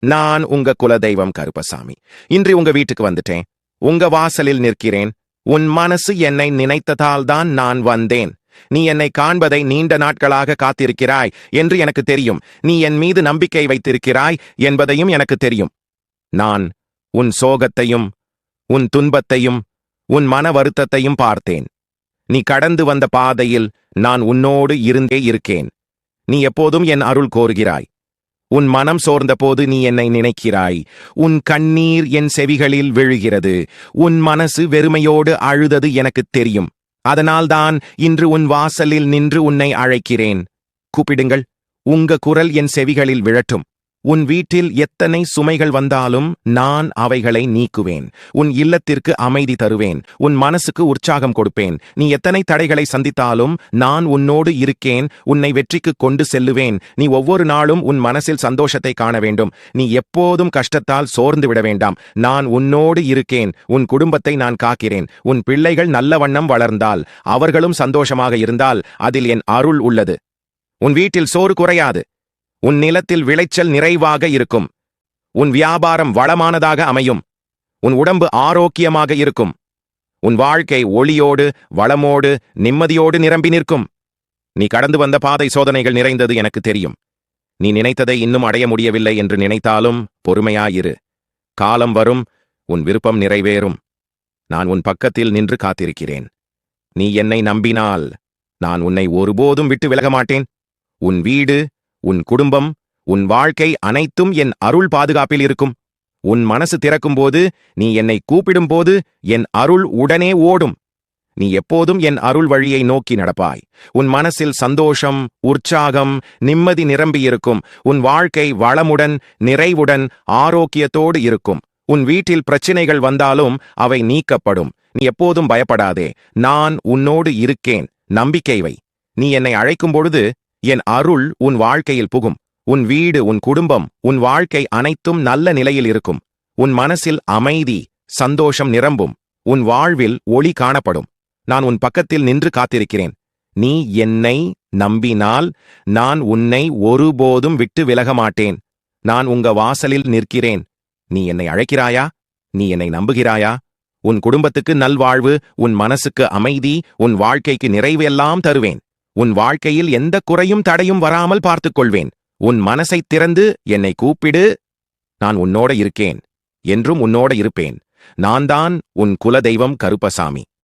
நான் உங்க குலதெய்வம் கருப்பசாமி. இன்று உங்க வீட்டுக்கு வந்துட்டேன். உங்க வாசலில் நிற்கிறேன். உன் மனசு என்னை நினைத்ததால் தான் நான் வந்தேன். நீ என்னை காண்பதை நீண்ட நாட்களாக காத்திருக்கிறாய் என்று எனக்கு தெரியும். நீ என் மீது நம்பிக்கை வைத்திருக்கிறாய் என்பதையும் எனக்கு தெரியும். நான் உன் சோகத்தையும் உன் துன்பத்தையும் உன் மன வருத்தத்தையும் பார்த்தேன். நீ கடந்து வந்த பாதையில் நான் உன்னோடு இருந்தே இருக்கேன். நீ எப்போதும் என் அருள் கோருகிறாய். உன் மனம் சோர்ந்தபோது நீ என்னை நினைக்கிறாய். உன் கண்ணீர் என் செவிகளில் விழுகிறது. உன் மனசு வெறுமையோடு அழுதது எனக்குத் தெரியும். அதனால்தான் இன்று உன் வாசலில் நின்று உன்னை அழைக்கிறேன். கூப்பிடுங்கள். உங்க குரல் என் செவிகளில் விழட்டும். உன் வீட்டில் எத்தனை சுமைகள் வந்தாலும் நான் அவைகளை நீக்குவேன். உன் இல்லத்திற்கு அமைதி தருவேன். உன் மனசுக்கு உற்சாகம் கொடுப்பேன். நீ எத்தனை தடைகளை சந்தித்தாலும் நான் உன்னோடு இருக்கேன். உன்னை வெற்றிக்கு கொண்டு செல்லுவேன். நீ ஒவ்வொரு நாளும் உன் மனசில் சந்தோஷத்தை காண வேண்டும். நீ எப்போதும் கஷ்டத்தால் சோர்ந்து விட வேண்டாம். நான் உன்னோடு இருக்கேன். உன் குடும்பத்தை நான் காக்கிறேன். உன் பிள்ளைகள் நல்ல வண்ணம் வளர்ந்தால் அவர்களும் சந்தோஷமாக இருந்தால் அதில் என் அருள் உள்ளது. உன் வீட்டில் சோறு குறையாது. உன் நிலத்தில் விளைச்சல் நிறைவாக இருக்கும். உன் வியாபாரம் வளமானதாக அமையும். உன் உடம்பு ஆரோக்கியமாக இருக்கும். உன் வாழ்க்கை ஒளியோடு வளமோடு நிம்மதியோடு நிரம்பி நிற்கும். நீ கடந்து வந்த பாதை சோதனைகள் நிறைந்தது எனக்கு தெரியும். நீ நினைத்ததை இன்னும் அடைய முடியவில்லை என்று நினைத்தாலும் பொறுமையாயிரு. காலம் வரும் உன் விருப்பம் நிறைவேறும். நான் உன் பக்கத்தில் நின்று காத்திருக்கிறேன். நீ என்னை நம்பினால் நான் உன்னை ஒருபோதும் விட்டு விலக மாட்டேன் உன் வீடு உன் குடும்பம் உன் வாழ்க்கை அனைத்தும் என் அருள் பாதுகாப்பில் இருக்கும். உன் மனசு திறக்கும்போது நீ என்னை கூப்பிடும்போது என் அருள் உடனே ஓடும். நீ எப்போதும் என் அருள் வழியை நோக்கி நடப்பாய். உன் மனசில் சந்தோஷம் உற்சாகம் நிம்மதி நிரம்பியிருக்கும் உன் வாழ்க்கை வளமுடன் நிறைவுடன் ஆரோக்கியத்தோடு இருக்கும். உன் வீட்டில் பிரச்சினைகள் வந்தாலும் அவை நீக்கப்படும். நீ எப்போதும் பயப்படாதே. நான் உன்னோடு இருக்கேன். நம்பிக்கைவை நீ என்னை அழைக்கும் பொழுது என் அருள் உன் வாழ்க்கையில் புகும். உன் வீடு உன் குடும்பம் உன் வாழ்க்கை அனைத்தும் நல்ல நிலையில் இருக்கும். உன் மனசில் அமைதி சந்தோஷம் நிரம்பும். உன் வாழ்வில் ஒளி காணப்படும். நான் உன் பக்கத்தில் நின்று காத்திருக்கிறேன். நீ என்னை நம்பினால் நான் உன்னை ஒருபோதும் விட்டு விலக மாட்டேன். நான் உங்க வாசலில் நிற்கிறேன். நீ என்னை அழைக்கிறாயா? நீ என்னை நம்புகிறாயா? உன் குடும்பத்துக்கு நல்வாழ்வு உன் மனசுக்கு அமைதி உன் வாழ்க்கைக்கு நிறைவு எல்லாம் தருவேன். உன் வாழ்க்கையில் எந்த குறையும் தடையும் வராமல் பார்த்துக் கொள்வேன் உன் மனசைத் திறந்து என்னை கூப்பிடு. நான் உன்னோட இருக்கேன் என்றும் உன்னோட இருப்பேன். நான் தான் உன் குலதெய்வம் கருப்பசாமி.